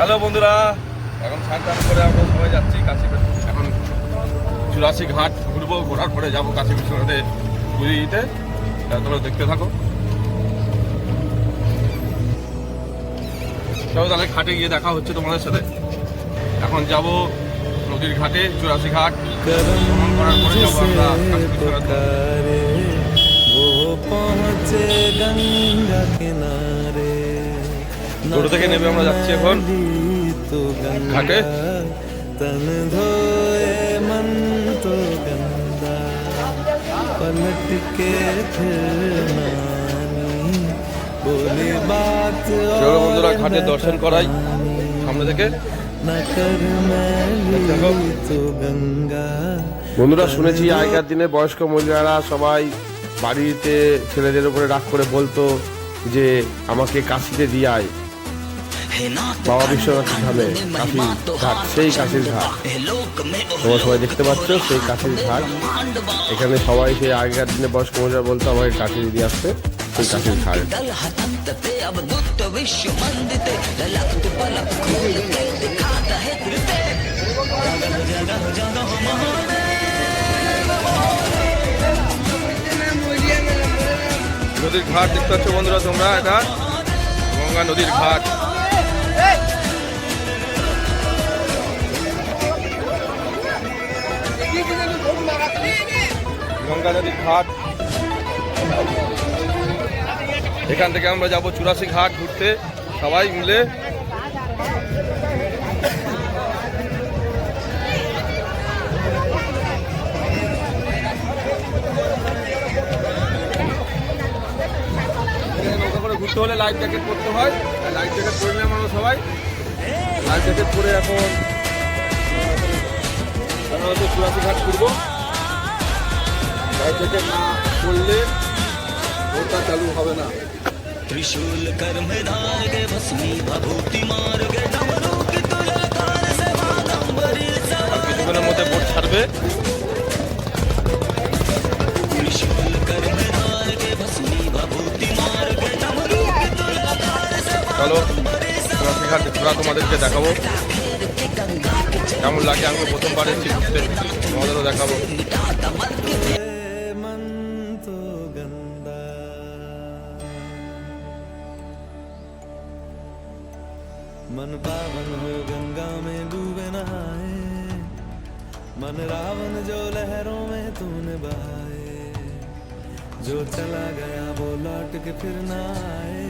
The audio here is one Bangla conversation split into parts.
হ্যালো বন্ধুরা, এখন স্নান টান করে আমরা সবাই যাচ্ছি কাশি এখন চুরাশি ঘাট ঘুরবো, ঘোরার পরে যাব কাশি বিশ্বনাথে পুরীতে। তোমরা দেখতে থাকো। চলো তাহলে ঘাটে গিয়ে দেখা হচ্ছে তোমাদের সাথে। এখন যাব নদীর ঘাটে, চুরাশি ঘাট। ভ্রমণ করার পরে যাব আমরা বিশ্বনাথ টোটো থেকে নেমে আমরা যাচ্ছি এখন तो गंगा ঘাটে तन धोए मन तो गंदा पलट के फिर नानी बोली बात চলো বন্ধুরা और ঘাটে न দর্শন করাই সামনে থেকে न कर দেখো। मैली तो गंगा বন্ধুরা শুনেছি আগেকার দিনে বয়স্ক মহিলারা সবাই বাড়িতে ছেলেদের উপরে রাগ করে বলতো যে আমাকে কাশিতে দিয়ে আয় বাবা বিশ্বনাথ ধামে কাশি ঘাট, সেই কাশির ঘাট। তোমরা সবাই দেখতে পাচ্ছ সেই কাশির ঘাট। এখানে সবাই সেই আগেকার দিনে বয়স্ক মজা বলতো, আমাকে কাশি দিয়ে আসতে। সেই কাশির ঘাট। নদীর ঘাট দেখতে পাচ্ছ বন্ধুরা তোমরা, এটা গঙ্গা নদীর ঘাট। গঙ্গা নদীর ঘাট। এখান থেকে আমরা যাব চুরাশি ঘাট ঘুরতে। সবাই মিলে। ঘুরতে হলে লাইফ জ্যাকেট পরতে হয়। লাইফ জ্যাকেট পরে নিলাম আমরা সবাই। লাইফ জ্যাকেট পরে এখন আমরা চুরাশি ঘাট ঘুরবো। লাইফ জ্যাকেট না পরলে নৌকা চালু হবে না त्रिशूल कर मैदान के भस्मी भभूति मार के डमरू की तुलकार से बादंबरी আর কিছুক্ষণের মধ্যে বোট ছাড়বে त्रिशूल कर मैदान के भस्मी भभूति मार के डमरू की तुलकार से চলো চুরাশি ঘাট ঘোরা তোমাদেরকে দেখাবো কেমন লাগে আমি প্রথমবার এসেছি ঘুরতে তোমাদেরও দেখাবো मन रावण जो लहरों में तूने बहाए जो चला गया वो लौट के फिर ना आए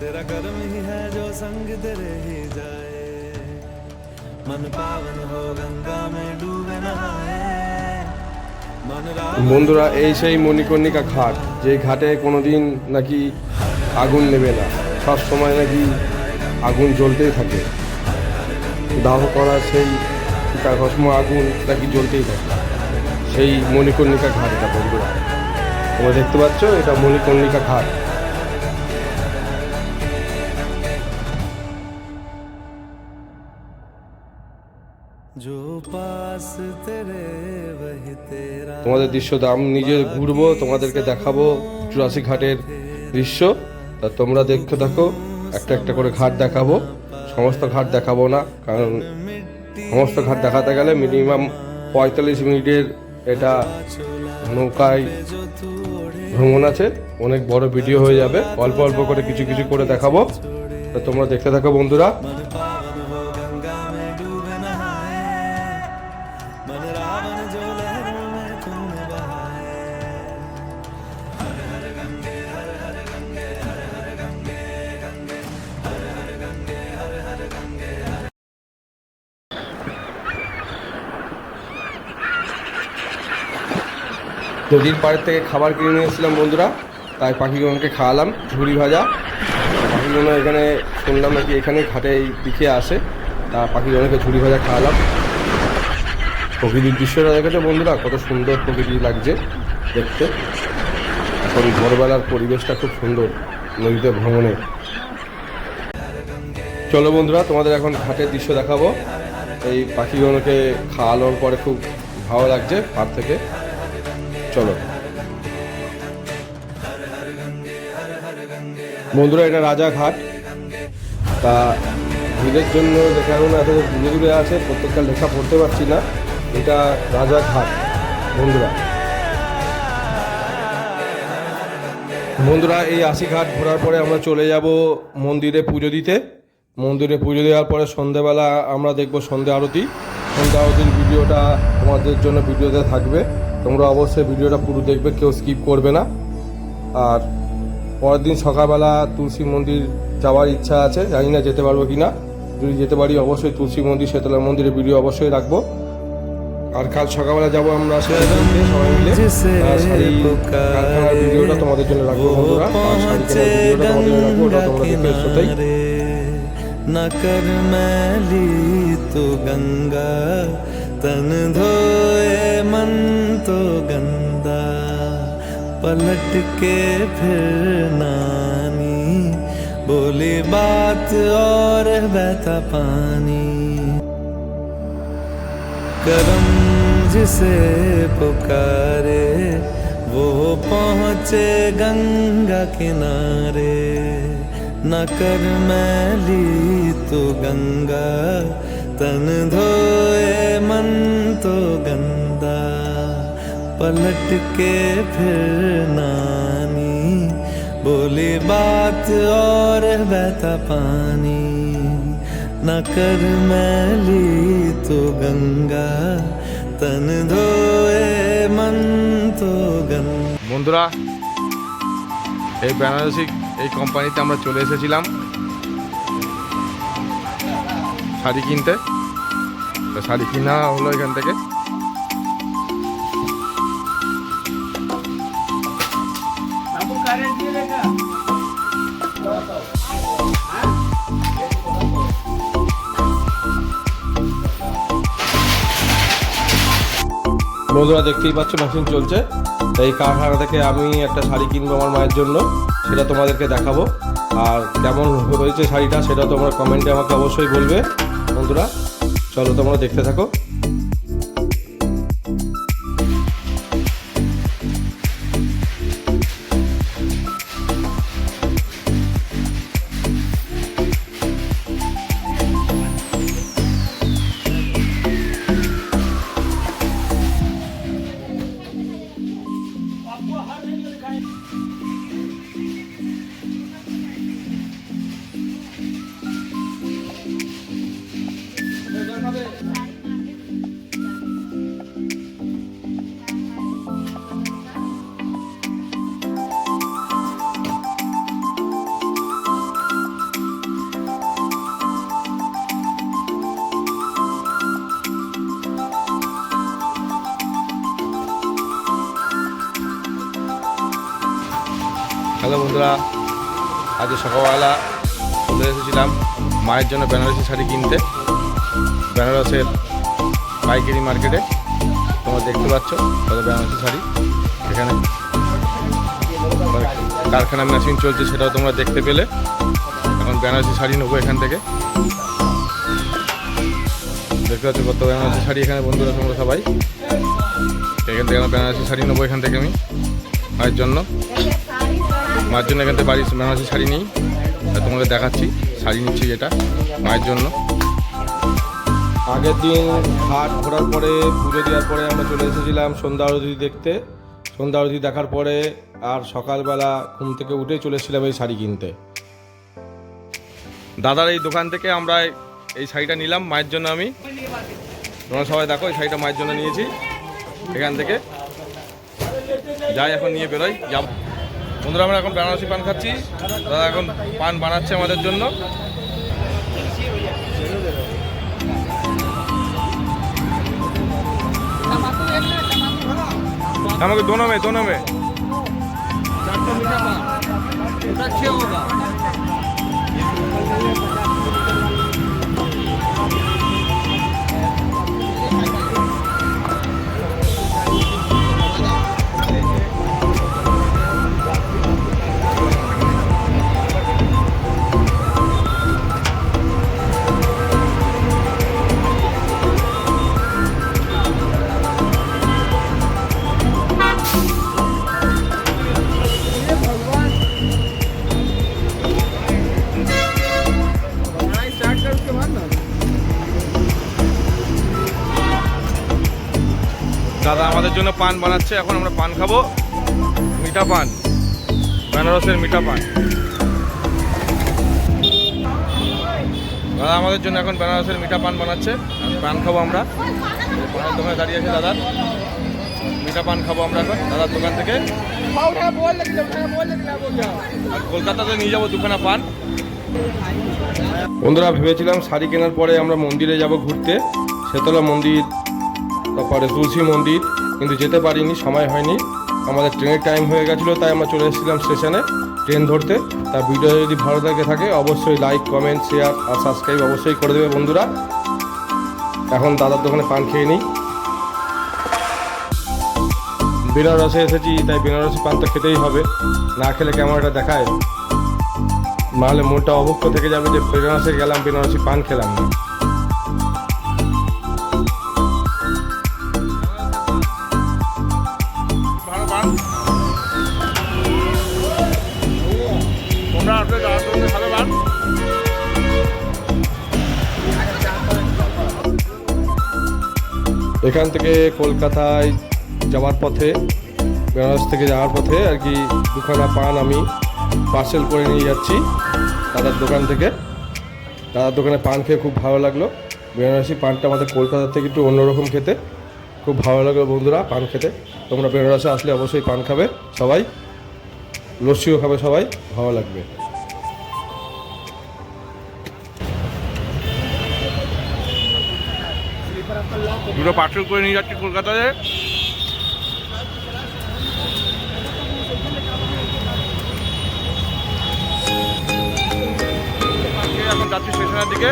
तेरा कर्म ही है जो संग तेरे ही जाए मन पावन हो गंगा में डूबे नहाए मन रावण বন্ধুরা এই সেই মণিকর্ণিকা ঘাট যে ঘাটে কোনোদিন নাকি আগুন নেবে না সব সময় নাকি আগুন জ্বলতেই থাকে দাহ করা সেই তার সবসময় আগুন নাকি জ্বলতেই থাকে। সেই মণিকর্ণিকা ঘাট এটা বন্ধুরা। তোমরা দেখতে পাচ্ছ এটা মণিকর্ণিকা ঘাট। তোমাদের দৃশ্য আমি নিজে ঘুরবো তোমাদেরকে দেখাবো চুরাশি ঘাটের দৃশ্য। তা তোমরা দেখতে থাকো একটা একটা করে ঘাট দেখাবো। সমস্ত ঘাট দেখাবো না কারণ সমস্ত ঘাট দেখাতে গেলে মিনিমাম পঁয়তাল্লিশ মিনিটের এটা নৌকায় ভ্রমণ আছে। অনেক বড় ভিডিও হয়ে যাবে। অল্প অল্প করে কিছু কিছু করে দেখাবো। তোমরা দেখতে থাকো বন্ধুরা। নদীর পাড়ের থেকে খাবার কিনে নিয়ে এসেছিলাম বন্ধুরা, তাই পাখিগুলোকে খাওয়ালাম, ঝুড়ি ভাজা। পাখিগুলো এখানে শুনলাম নাকি এখানে ঘাটে দিকে আসে, তা পাখিগুলোকে ঝুড়ি ভাজা খাওয়ালাম। প্রকৃতির দৃশ্যটা দেখেছ বন্ধুরা? কত সুন্দর প্রকৃতি লাগছে দেখতে। এখন ভোরবেলার পরিবেশটা খুব সুন্দর নদীতে ভ্রমণে। চলো বন্ধুরা, তোমাদের এখন ঘাটের দৃশ্য দেখাবো। এই পাখিগুলোকে খাওয়ানোর পরে খুব ভালো লাগছে পার থেকে। চলো। বন্ধুরা, এটা রাজাঘাট। তা ভিড়ের জন্য কারণ এত দূরে দূরে আছে প্রত্যেকটা লেখা পড়তে পারছি না। এটা রাজাঘাট, বন্ধুরা। বন্ধুরা, এই আশি ঘাট ঘোরার পরে আমরা চলে যাব মন্দিরে পুজো দিতে। মন্দিরে পুজো দেওয়ার পরে সন্ধেবেলা আমরা দেখব সন্ধে আরতি। সন্ধে আরতির ভিডিওটা তোমাদের জন্য ভিডিওতে থাকবে। তোমরা অবশ্যই ভিডিওটা পুরো দেখবে কেউ স্কিপ করবে না আর পরের দিন সকালবেলা তুলসী মন্দির যাওয়ার ইচ্ছা আছে জানি না যেতে পারবো কি না যদি যেতে পারি অবশ্যই তুলসী মন্দির শেতলা মন্দিরের ভিডিও অবশ্যই রাখবো আর কাল সকালবেলা যাবো আমরা শাড়ি কিনতে সবাই মিলে আর শাড়ি কারখানার ভিডিওটা তোমাদের জন্য রাখবো বন্ধুরা আর শাড়ি কেনার ভিডিওটা তোমাদের জন্য রাখবো ওটা তোমরা দেখবে এসোতেই न कर मैली तो गंगा तन धोए मन तो गंदा, पलट के फिर नानी। बोली बात और बहता पानी। करम जिसे पुकारे, वो पहुँचे गंगा किनारे। न कर मैली तो गंगा तन धोए मन तो गंदा पलट के फिर नानी बोली बात और बहता पानी न कर मैली तो गंगा तन धोए मन तो गंगा বন্ধুরা এই বেনারসি এই কোম্পানিতে আমরা চলে এসেছিলাম শাড়ি কিনতে। তো শাড়ি কিনা হলো এখান থেকে। বন্ধুরা, দেখতেই পাচ্ছ মেশিন চলছে। এই কারখানা থেকে আমি একটা শাড়ি কিনবো আমার মায়ের জন্য। সেটা তোমাদেরকে দেখাবো। আর কেমন হয়েছে শাড়িটা, সেটা তোমরা কমেন্টে আমাকে অবশ্যই বলবে। বন্ধুরা চলো তোমরা দেখতে থাকো। হ্যালো বন্ধুরা, আজ সকালবেলা চলে এসেছিলাম মায়ের জন্য বেনারসি শাড়ি কিনতে, বেনারসের পাইকারি মার্কেটে। তোমরা দেখতে পাচ্ছ কত বেনারসি শাড়ি। এখানে কারখানা মেশিন চলছে, সেটাও তোমরা দেখতে পেলে। এখন বেনারসি শাড়ি নেব এখান থেকে। দেখতে পাচ্ছ কত বেনারসি শাড়ি এখানে বন্ধুরা, তোমরা সবাই। এখান থেকে আমার বেনারসি শাড়ি নেব এখান থেকে আমি মায়ের জন্য। মায়ের জন্য এখান থেকে বাড়ি বেনারসি শাড়ি নিই। তোমাকে দেখাচ্ছি শাড়ি নিচ্ছি যেটা মায়ের জন্য। আগের দিন ঘাট ঘোরার পরে পুজো দেওয়ার পরে আমরা চলে এসেছিলাম সন্ধ্যা আরতি দেখতে। সন্ধ্যা আরতি দেখার পরে আর সকালবেলা ঘুম থেকে উঠে চলে এসেছিলাম এই শাড়ি কিনতে। দাদার এই দোকান থেকে আমরা এই শাড়িটা নিলাম মায়ের জন্য আমি। তোমরা সবাই দেখো এই শাড়িটা মায়ের জন্য নিয়েছি এখান থেকে। যাই এখন নিয়ে বেরোই। যাব। বন্ধুরা, আমরা এখন বেনারসি পান খাচ্ছি। দাদা এখন পান বানাচ্ছে আমাদের জন্য। আমাকে দোনো মে দোনো মে। আমাদের জন্য পান বানাচ্ছে। এখন আমরা পান খাব। মিঠা পান। বেনারসের মিঠা পান। দাদা আমাদের জন্য এখন বেনারসের মিঠা পান বানাচ্ছে। পান খাব আমরা। পানের দোকানে দাঁড়িয়ে আছে দাদার মিঠা পান খাব আমরা এখন দাদার দোকান থেকে। কলকাতাতে নিয়ে যাব দুখানা পান। বন্ধুরা, ভেবেছিলাম শাড়ি কেনার পরে আমরা মন্দিরে যাব ঘুরতে। শেতলা মন্দির, তারপরে তুলসী মন্দির। কিন্তু যেতে পারিনি, সময় হয়নি। আমাদের ট্রেনের টাইম হয়ে গেছিল, তাই আমরা চলে এসেছিলাম স্টেশনে ট্রেন ধরতে। তা ভিডিও যদি ভালো লাগে থাকে, অবশ্যই লাইক কমেন্ট শেয়ার আর সাবস্ক্রাইব অবশ্যই করে দেবে বন্ধুরা। এখন দাদার দোকানে পান খেয়ে নিই। বেনারসে এসেছি, তাই বেনারসি পান তো খেতেই হবে। না খেলে একটা দেখায়। নাহলে মনটা অবক্ষ থেকে যাবে যে বেনারসে গেলাম, বেনারসি পান খেলাম না। এখান থেকে কলকাতায় যাওয়ার পথে, বেনারস থেকে যাওয়ার পথে আর কি দুখানা পান আমি পার্সেল করে নিয়ে যাচ্ছি দাদার দোকান থেকে। দাদার দোকানে পান খেয়ে খুব ভালো লাগল। বেনারসি পানটা আমাদের কলকাতা থেকে একটু অন্যরকম খেতে। খুব ভালো লাগল বন্ধুরা পান খেতে। তোমরা বেনারসে আসলে অবশ্যই পান খাবে সবাই। লস্যিও খাবে সবাই, ভালো লাগবে। দুটো পার্সেল করে নিয়ে যাচ্ছি কলকাতাতে। এখন যাচ্ছি স্টেশনের দিকে।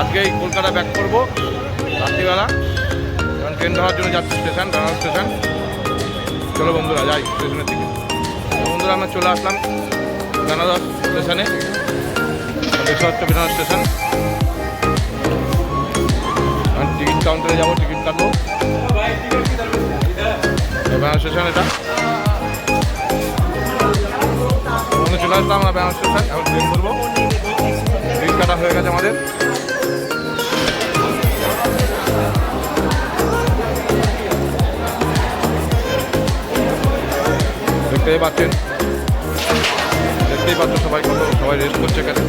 আজকে এই কলকাতা ব্যাক করব রাত্রিবেলা। কারণ ট্রেন ধরার জন্য যাচ্ছি স্টেশন বেনারস স্টেশন। চলো বন্ধুরা, যাই স্টেশনের দিকে। বন্ধুরা, আমরা চলে আসলাম বেনারস স্টেশনে। হচ্ছে বেনারস স্টেশন। কাউন্টারে যাব, টিকিট কাটবো। বেনারস স্টেশন এটা। চলে আসলাম আমরা বেনারস স্টেশন, এখন ট্রেন ধরবো টিকিট কাটা হয়ে গেছে আমাদের। দেখতেই পাচ্ছেন। দেখতেই পাচ্ছ সবাই সবাই রেস্ট করছে এখানে।